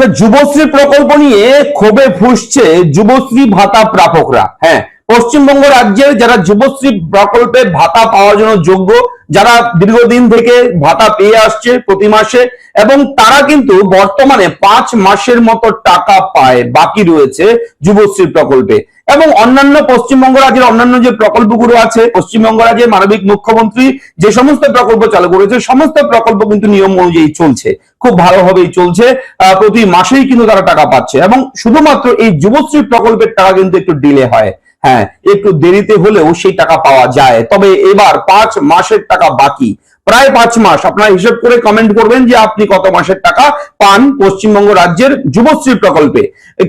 আচ্ছা যুবশ্রী প্রকল্প নিয়ে ক্ষোভে ফুসছে যুবশ্রী ভাতা প্রাপকরা। হ্যাঁ পশ্চিমবঙ্গ রাজ্যের যারা যুবশ্রী প্রকল্পে ভাতা পাওয়ার জন্য যোগ্য, যারা দীর্ঘদিন থেকে ভাতা পেয়ে আসছে প্রতি মাসে, এবং তারা কিন্তু বর্তমানে পাঁচ মাসের মতো টাকা পায়, বাকি রয়েছে যুবশ্রী প্রকল্পে। এবং অন্যান্য পশ্চিমবঙ্গ রাজ্যের অন্যান্য যে প্রকল্পগুলো আছে, পশ্চিমবঙ্গ রাজ্যের মানবিক মুখ্যমন্ত্রী যে সমস্ত প্রকল্প চালু করেছে, সমস্ত প্রকল্প কিন্তু নিয়ম অনুযায়ী চলছে। খুব ভালোভাবেই চলছে প্রতি মাসেই কিন্তু তারা টাকা পাচ্ছে। এবং শুধুমাত্র এই যুবশ্রী প্রকল্পের টাকা কিন্তু একটু ডিলে হয়। হ্যাঁ একটু দেরিতে হলেও সেই টাকা পাওয়া যায়। তবে এবার পাঁচ মাসের টাকা বাকি। প্রায় পাঁচ মাস। আপনারা হিসেব করে কমেন্ট করবেন যে আপনি কত মাসের টাকা পান পশ্চিমবঙ্গ রাজ্যের যুবশ্রী প্রকল্পে।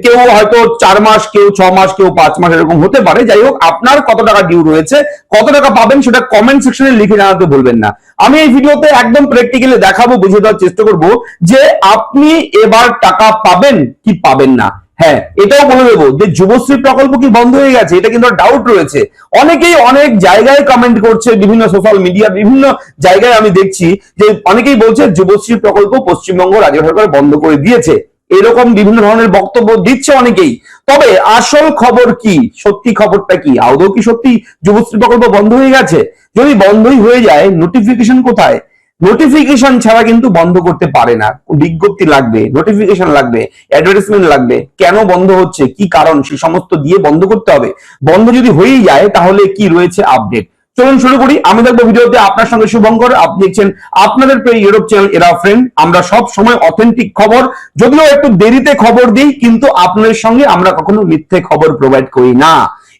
কেউ হয়তো চার মাস, কেউ ছ মাস, কেউ পাঁচ মাস এরকম হতে পারে। যাই হোক, আপনার কত টাকা ডিউ রয়েছে, কত টাকা পাবেন সেটা কমেন্ট সেকশনে লিখে জানাতে ভুলবেন না। আমি এই ভিডিওতে একদম প্র্যাকটিক্যালি দেখাবো বুঝে দেওয়ার চেষ্টা করব যে আপনি এবার টাকা পাবেন কি পাবেন না। হ্যাঁ এটাও বলে দেবো যে যুবশ্রী প্রকল্প কি বন্ধ হয়ে গেছে, এটা কিন্তু ডাউট রয়েছে। অনেকেই অনেক জায়গায় কমেন্ট করছে, বিভিন্ন সোশ্যাল মিডিয়া বিভিন্ন জায়গায় আমি দেখছি যে অনেকেই বলছে যুবশ্রী প্রকল্প পশ্চিমবঙ্গ রাজ্য সরকার বন্ধ করে দিয়েছে। এরকম বিভিন্ন ধরনের বক্তব্য দিচ্ছে অনেকেই। তবে আসল খবর কি? সত্যি খবরটা কি? আদৌ কি সত্যি যুবশ্রী প্রকল্প বন্ধ হয়ে গেছে? যদি বন্ধই হয়ে যায় নোটিফিকেশন কোথায়? নোটিফিকেশন ছাড়া কিন্তু বন্ধ করতে পারে না। বিজ্ঞপ্তি লাগবে নোটিফিকেশন লাগবে অ্যাডভার্টাইজমেন্ট লাগবে। কেন বন্ধ হচ্ছে? কি কারণ? সে সমস্ত দিয়ে বন্ধ করতে হবে। বন্ধ যদি হয়েই যায়, তাহলে কি রয়েছে আপডেট চলুন শুরু করি। আমি দেখব ভিডিওতে আপনার সঙ্গে শুভঙ্কর। আপনি দেখছেন আপনাদের প্রিয় ইউরোপ চ্যানেল এরা ফ্রেন্ড আমরা সব সময় অথেন্টিক খবর। যদিও একটু দেরিতে খবর দিই, কিন্তু আপনাদের সঙ্গে আমরা কখনো মিথ্যে খবর প্রোভাইড করি না।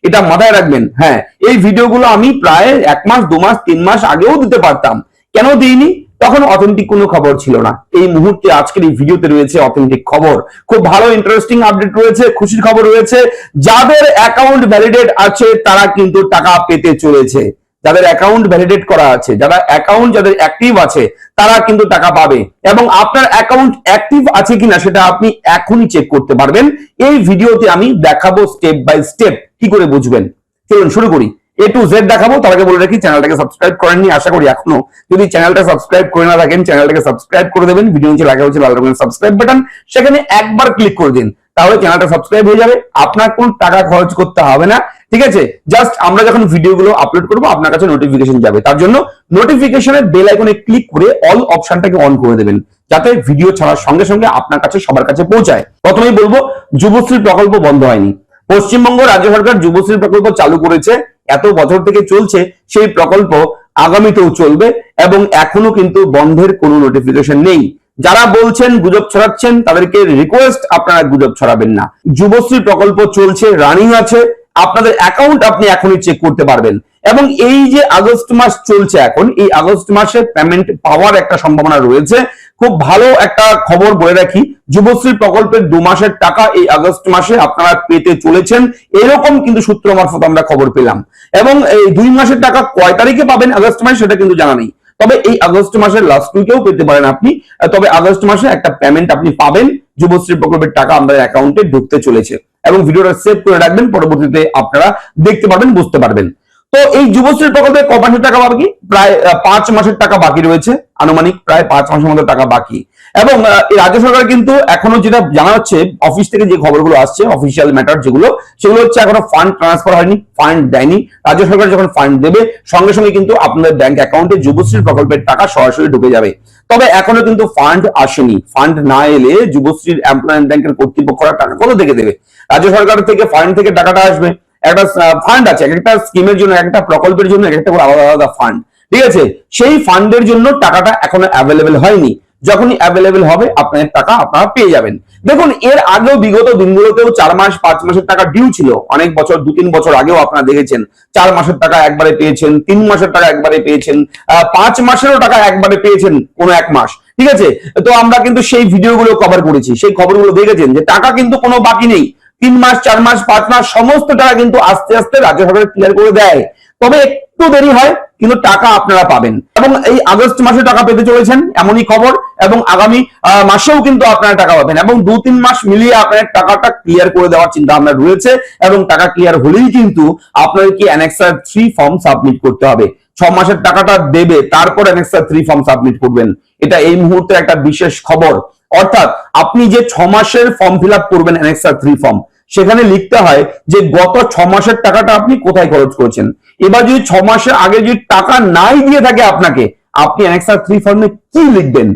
এটা মাথায় রাখবেন। হ্যাঁ এই ভিডিওগুলো আমি প্রায় এক মাস, দু মাস, তিন মাস আগেও দিতে পারতাম। কেন দিইনি? তখন অথেন্টিক কোনো খবর ছিল না। এই মুহূর্তে আজকের এই ভিডিওতে রয়েছে অথেন্টিক খবর। খুব ভালো ইন্টারেস্টিং আপডেট রয়েছে, খুশির খবর রয়েছে। যাদের অ্যাকাউন্ট ভ্যালিডেট আছে, তারা কিন্তু টাকা পেতে চলেছে। যাদের অ্যাকাউন্ট ভ্যালিডেট করা আছে, যারা অ্যাকাউন্ট যাদের অ্যাক্টিভ আছে, তারা কিন্তু টাকা পাবে। এবং আপনার অ্যাকাউন্ট অ্যাক্টিভ আছে কিনা, সেটা আপনি এখনই চেক করতে পারবেন। এই ভিডিওতে আমি দেখাবো স্টেপ বাই স্টেপ কি করে বুঝবেন। চলুন শুরু করি। এ টু জেড দেখাবো, তার আগে বলে রাখি, চ্যানেলটাকে সাবস্ক্রাইব করেননি, আশা করি এখনও। যদি চ্যানেলটা সাবস্ক্রাইব করে না থাকেন, চ্যানেলটাকে সাবস্ক্রাইব করে দেবেন ভিডিও নিচে লাগা হচ্ছে লাল রঙের সাবস্ক্রাইব বাটন সেখানে একবার ক্লিক করে দিন, তাহলে চ্যানেলটা সাবস্ক্রাইব হয়ে যাবে, আপনার কোন টাকা খরচ করতে হবে না, ঠিক আছে? জাস্ট আমরা যখন ভিডিওগুলো আপলোড করব, আপনার কাছে নোটিফিকেশন যাবে। তার জন্য নোটিফিকেশনের বেল আইকনে ক্লিক করে অল অপশনটাকে অন করে দেবেন, যাতে ভিডিও ছাড়ার সঙ্গে সঙ্গে আপনার কাছে সবার কাছে পৌঁছায়। প্রথমেই বলব, যুবশ্রী প্রকল্প বন্ধ হয়নি। পশ্চিমবঙ্গ রাজ্য সরকার যুবশ্রী প্রকল্প চালু করেছে, এত বছর থেকে চলছে, সেই প্রকল্প আগামীতেও চলবে এবং এখনও কিন্তু বন্ধের কোনো নোটিফিকেশন নেই। যারা বলছেন গুজব ছড়াচ্ছেন, তাদেরকে রিকোয়েস্ট আপনারা গুজব ছড়াবেন না। যুবশ্রী প্রকল্প চলছে রানিং আছে, আপনাদের অ্যাকাউন্ট আপনি এখনই চেক করতে পারবেন। এবং এই যে আগস্ট মাস চলছে এখন, এই আগস্ট মাসে পেমেন্ট পাওয়ার একটা সম্ভাবনা রয়েছে। খুব ভালো একটা খবর বলে রাখি। যুবশ্রী প্রকল্পের দু মাসের টাকা এই আগস্ট মাসে আপনারা পেতে চলেছেন। এরকম কিন্তু সূত্র মারফত আমরা খবর পেলাম। এবং এই দুই মাসের টাকা কয় তারিখে পাবেন আগস্ট মাসে সেটা কিন্তু জানা নেই। তবে এই আগস্ট মাসের লাস্ট উইকেও পেতে পারেন আপনি। তবে আগস্ট মাসে একটা পেমেন্ট আপনি পাবেন। যুবশ্রী প্রকল্পের টাকা আমাদের অ্যাকাউন্টে ঢুকতে চলেছে। এবং ভিডিওটা সেভ করে রাখবেন। পরবর্তীতে আপনারা দেখতে পারবেন, বুঝতে পারবেন। তো এই যুবশ্রী প্রকল্পে ক মাসের টাকা বাকি? প্রায় পাঁচ মাসের টাকা বাকি রয়েছে। আনুমানিক প্রায় পাঁচ মাসের মতো টাকা বাকি। এবং রাজ্য সরকার কিন্তু এখনও যেটা জানা হচ্ছে, অফিস থেকে যে খবরগুলো আসছে অফিসিয়াল ম্যাটার যেগুলো, সেগুলো হচ্ছে এখনও ফান্ড ট্রান্সফার হয়নি ফান্ড দেয়নি। রাজ্য সরকার যখন ফান্ড দেবে, সঙ্গে সঙ্গে কিন্তু আপনাদের ব্যাংক অ্যাকাউন্টে যুবশ্রী প্রকল্পের টাকা সরাসরি ঢুকে যাবে। তবে এখনও কিন্তু ফান্ড আসেনি। ফান্ড না এলে যুবশ্রীর এমপ্লয়মেন্ট ব্যাংকের কর্তৃপক্ষরা টাকা কোথা থেকে দেবে? রাজ্য সরকার থেকে ফান্ড থেকে টাকাটা আসবে। একটা ফান্ড আছে এক একটা স্কিমের জন্য এক একটা প্রকল্পের জন্য এক একটা করে আলাদা আলাদা ফান্ড ঠিক আছে? সেই ফান্ডের জন্য টাকাটা এখনও অ্যাভেলেবেল হয়নি। যখনই অ্যাভেলেবেল হবে, আপনার টাকা আপনারা পেয়ে যাবেন। দেখুন, এর আগেও বিগত দিনগুলোতেও চার মাস, পাঁচ মাসের টাকা ডিউ ছিল। অনেক বছর, দু তিন বছর আগেও আপনারা দেখেছেন। চার মাসের টাকা একবারে পেয়েছেন, তিন মাসের টাকা একবারে পেয়েছেন পাঁচ মাসেরও টাকা একবারে পেয়েছেন কোনো এক মাস। ঠিক আছে? তো আমরা কিন্তু সেই ভিডিওগুলো কভার করেছি। সেই খবরগুলো দেখেছেন যে টাকা কিন্তু কোনো বাকি নেই। তিন মাস, চার মাস, পাঁচ মাস সমস্ত টাকা কিন্তু আস্তে আস্তে রাজ্য সরকার ক্লিয়ার করে দেয়। তবে একটু দেরি হয়, কিন্তু টাকা আপনারা পাবেন। এবং এই আগস্ট মাসে টাকা পেতে চলেছেন, এমনই খবর, এবং আগামী মাসেও কিন্তু আপনারা টাকা পাবেন। এবং দু, তিন মাস মিলিয়ে আপনার টাকাটা ক্লিয়ার করে দেওয়ার চিন্তা ভাবনা রয়েছে, এবং টাকা ক্লিয়ার হলেই কিন্তু আপনাদেরকে অ্যানেক্সার থ্রি ফর্ম সাবমিট করতে হবে। ছ মাসের টাকাটা দেবে, তারপর অ্যানেক্সার থ্রি ফর্ম সাবমিট করবেন। এটা এই মুহূর্তে একটা বিশেষ খবর। অর্থাৎ আপনি যে ছ মাসের ফর্ম ফিল আপ করবেন অ্যানেক্সার থ্রি ফর্ম সেখানে লিখতে হয় যে গত ছ মাসের টাকাটা আপনি কোথায় খরচ করেছেন। এবার যদি ছ মাসের আগে যদি টাকা নাই দিয়ে থাকে আপনাকে, আপনি অ্যানেক্সার থ্রি ফর্মে কি লিখবেন?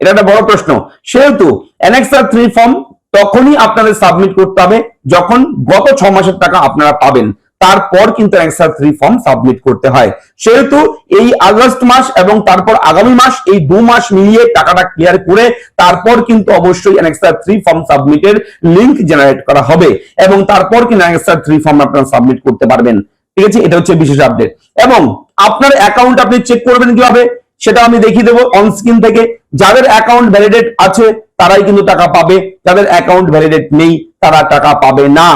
এটা একটা বড় প্রশ্ন। সেহেতু অ্যানেক্সার থ্রি ফর্ম তখনই আপনাদের সাবমিট করতে হবে যখন গত ছ মাসের টাকা আপনারা পাবেন। তারপর কিন্তু অ্যানেক্সার থ্রি ফর্ম সাবমিট করতে হয়। সেহেতু এই আগস্ট মাস এবং তারপর আগামী মাস এই দু মাস মিলিয়ে টাকাটা ক্লিয়ার করে তারপর কিন্তু অবশ্যই অ্যানেক্সার থ্রি ফর্ম সাবমিটের লিংক জেনারেট করা হবে এবং তারপর কিন্তু অ্যানেক্সার থ্রি ফর্ম আপনারা সাবমিট করতে পারবেন। ঠিক আছে? এটা হচ্ছে বিশেষ আপডেট এবং আপনার অ্যাকাউন্ট আপনি চেক করবেন কীভাবে? সেটা আমি দেখিয়ে দেবো অন স্ক্রিন থেকে। যাদের অ্যাকাউন্ট ভ্যালিডেট আছে, তারাই কিন্তু টাকা পাবে। যাদের অ্যাকাউন্ট ভ্যালিডেট নেই, তারা টাকা পাবে না।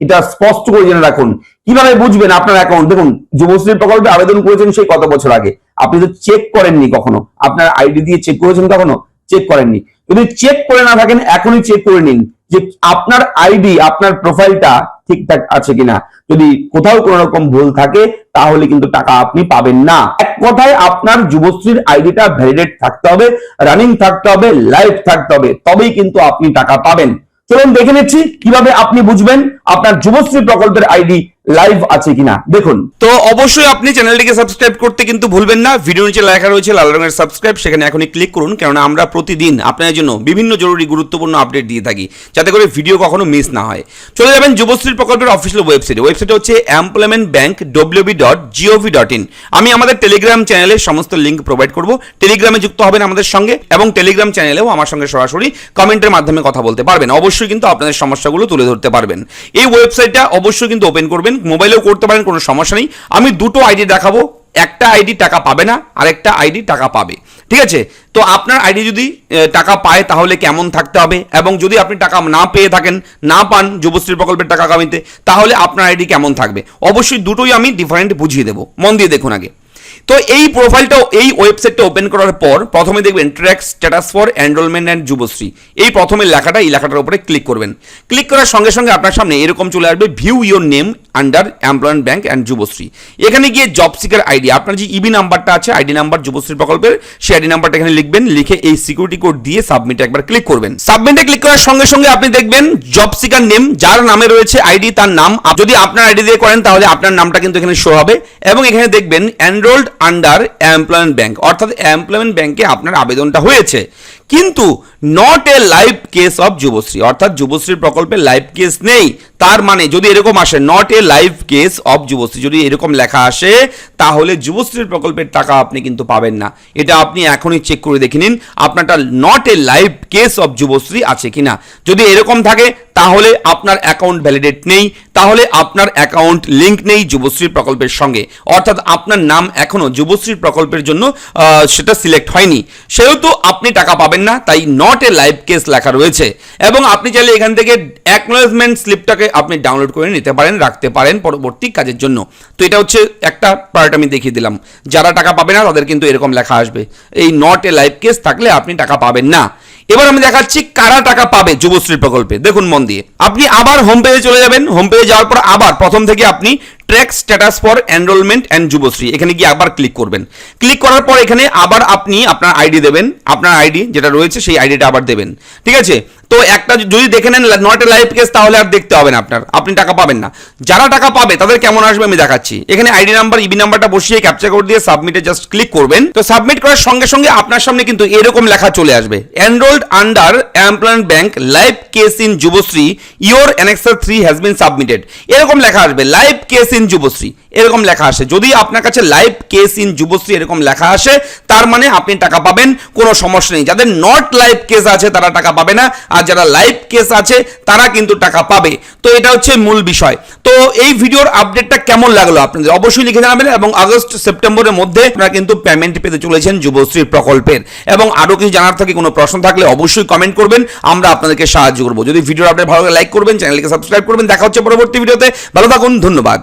এটা স্পষ্ট করে জেনে রাখুন। কীভাবে বুঝবেন আপনার অ্যাকাউন্ট দেখুন যুবশ্রী প্রকল্পে আবেদন করেছেন সেই কত বছর আগে। আপনি তো চেক করেননি কখনো। আপনার আইডি দিয়ে চেক করেছেন কখনো? চেক করেননি। যদি চেক করে না থাকেন, এখনই চেক করে নিন যে আপনার আইডি আপনার প্রোফাইলটা ঠিকঠাক আছে কিনা। যদি কোথাও কোনো রকম ভুল থাকে, তাহলে কিন্তু টাকা আপনি পাবেন না। এক কথায় আপনার যুবশ্রীর আইডিটা ভ্যালিডেট থাকতে হবে রানিং থাকতে হবে লাইভ থাকতে হবে, তবেই কিন্তু আপনি টাকা পাবেন। চলুন দেখে নিচ্ছি কীভাবে আপনি বুঝবেন আপনার যুবশ্রী প্রকল্পের আইডি লাইভ আছে কিনা? দেখুন। তো অবশ্যই আপনি চ্যানেলটিকে সাবস্ক্রাইব করতে কিন্তু ভুলবেন না। ভিডিও নিচে লেখা রয়েছে লাল রঙের সাবস্ক্রাইব সেখানে এখনই ক্লিক করুন, কেননা আমরা প্রতিদিন আপনাদের জন্য বিভিন্ন জরুরি, গুরুত্বপূর্ণ আপডেট দিয়ে থাকি, যাতে করে ভিডিও কখনো মিস না হয়। চলে যাবেন যুবশ্রী প্রকল্পের অফিসিয়াল ওয়েবসাইটে ওয়েবসাইটে হচ্ছে employment bank WB dot gov dot in আমি আমাদের টেলিগ্রাম চ্যানেলে সমস্ত লিঙ্ক প্রোভাইড করব। টেলিগ্রামে যুক্ত হবেন আমাদের সঙ্গে এবং টেলিগ্রাম চ্যানেলেও আমার সঙ্গে সরাসরি কমেন্টের মাধ্যমে কথা বলতে পারবেন। অবশ্যই কিন্তু আপনাদের সমস্যাগুলো তুলে ধরতে পারবেন। এই ওয়েবসাইটটা অবশ্যই কিন্তু ওপেন করবেন। মোবাইলেও করতে পারেন, কোনো সমস্যা নেই। আমি দুটো আইডি দেখাবো, একটা আইডি টাকা পাবে না, আরেকটা আইডি টাকা পাবে। ঠিক আছে? তো আপনার আইডি যদি টাকা পায়, তাহলে কেমন থাকতে হবে? এবং যদি আপনি টাকা না পেয়ে থাকেন, না পান যুবশ্রী প্রকল্পের টাকা কামিতে, তাহলে আপনার আইডি কেমন থাকবে? অবশ্যই দুটোই আমি ডিফারেন্ট বুঝিয়ে দেবো। মন দিয়ে দেখুন আগে। তো এই প্রোফাইলটা এই ওয়েবসাইটটা ওপেন করার পর প্রথমে দেখবেন track status for enrolment and Yuvashree. এই প্রথমে লেখাটা, এই লেখাটার উপরে ক্লিক করবেন। ক্লিক করার সঙ্গে সঙ্গে আপনার সামনে এরকম চলে আসবে view your name under employment bank and Yuvashree. এখানে গিয়ে জব সিকার আইডি আপনার যে ইবি নাম্বারটা আছে আইডি নাম্বার যুবশ্রী প্রকল্পের, সেই আইডি নাম্বারটা এখানে লিখবেন, লিখে এই সিকিউরিটি কোড দিয়ে সাবমিটে একবার ক্লিক করবেন। সাবমিটে ক্লিক করার সঙ্গে সঙ্গে আপনি দেখবেন জব সিকার নেম যার নামে রয়েছে আইডি তার নাম। যদি আপনার আইডি দিয়ে করেন, তাহলে আপনার নামটা কিন্তু এখানে শো হবে। এবং এখানে দেখবেন এনরোল্ড আন্ডার এমপ্লয়মেন্ট ব্যাংক অর্থাৎ এমপ্লয়মেন্ট ব্যাংকে আপনার আবেদনটা হয়েছে। কিন্তু not a live case of Yuvashree অর্থাৎ যুবশ্রী প্রকল্পে লাইভ কেস নেই। তার মানে যদি এরকম আসে not a live case of Yuvashree যদি এরকম লেখা আসে, তাহলে যুবশ্রীর প্রকল্পের টাকা আপনি কিন্তু পাবেন না। এটা আপনি এখনই চেক করে দেখে নিন, আপনারটা not a live case of Yuvashree আছে কিনা। যদি এরকম থাকে, তাহলে আপনার অ্যাকাউন্ট ভ্যালিডেট নেই, তাহলে আপনার অ্যাকাউন্ট লিঙ্ক নেই যুবশ্রী প্রকল্পের সঙ্গে। অর্থাৎ আপনার নাম এখনও যুবশ্রী প্রকল্পের জন্য সেটা সিলেক্ট হয়নি। সেহেতু আপনি টাকা পাবেন না, তাই নট এ লাইভ কেস লেখা রয়েছে। এবং আপনি চাইলে এখান থেকে অ্যাকনোলেজমেন্ট স্লিপটাকে আপনি ডাউনলোড করে নিতে পারেন, রাখতে পারেন পরবর্তী কাজের জন্য। তো এটা হচ্ছে একটা পার্ট আমি দেখিয়ে দিলাম। যারা টাকা পাবে না, তাদের কিন্তু এরকম লেখা আসবে। এই নট এ লাইভ কেস থাকলে আপনি টাকা পাবেন না। এবার আমি দেখাচ্ছি কারা টাকা পাবে যুবশ্রী প্রকল্পে। দেখুন মন দিয়ে। আপনি আবার হোম পেজে চলে যাবেন। হোম পেজে যাওয়ার পর আবার প্রথম থেকে আপনি track status for enrolment and Yuvashree. এখানে গিয়ে আবার ক্লিক করবেন। ক্লিক করার পর এখানে আবার আপনি আপনার আইডি দেবেন। আপনার আইডি যেটা রয়েছে সেই আইডিটা আবার দেবেন। ঠিক আছে? তো একটা যদি দেখে নেন নট এ লাইভ কেস তাহলে আর দেখতে হবে না আপনার। আপনি টাকা পাবেন না। যারা টাকা পাবে, তাদের কেমন আসবে আমি দেখাচ্ছি। এখানে আইডি নাম্বার ইবি নাম্বারটা বসিয়ে ক্যাপচার কোড দিয়ে সাবমিটে জাস্ট ক্লিক করবেন। তো সাবমিট করার সঙ্গে সঙ্গে আপনার সামনে কিন্তু এরকম লেখা চলে আসবে। Enrolled under employment bank live case in Yuvashree your annexure three has been submitted এরকম লেখা আসবে লাইভ কেস ইন যুবশ্রী এরকম লেখা আসে। যদি আপনার কাছে লাইভ কেস ইন যুবশ্রী এরকম লেখা আসে, তার মানে আপনি টাকা পাবেন, কোনো সমস্যা নেই। যাদের নট লাইভ কেস আছে, তারা টাকা পাবে না। আর যারা লাইভ কেস আছে, তারা কিন্তু টাকা পাবে। তো এটা হচ্ছে মূল বিষয়। তো এই ভিডিওর আপডেটটা কেমন লাগল আপনাদের? অবশ্যই লিখে জানাবেন এবং আগস্ট, সেপ্টেম্বরের মধ্যে আপনারা কিন্তু পেমেন্ট পেতে চলেছেন যুবশ্রী প্রকল্পের। এবং আরও কিছু জানার থাকে, কোনো প্রশ্ন থাকলে অবশ্যই কমেন্ট করবেন, আমরা আপনাদেরকে সাহায্য করব। যদি ভিডিও আপডেট ভালো লাইক করবেন চ্যানেলকে সাবস্ক্রাইব করবেন। দেখা হচ্ছে পরবর্তী ভিডিওতে ভালো থাকুন, ধন্যবাদ।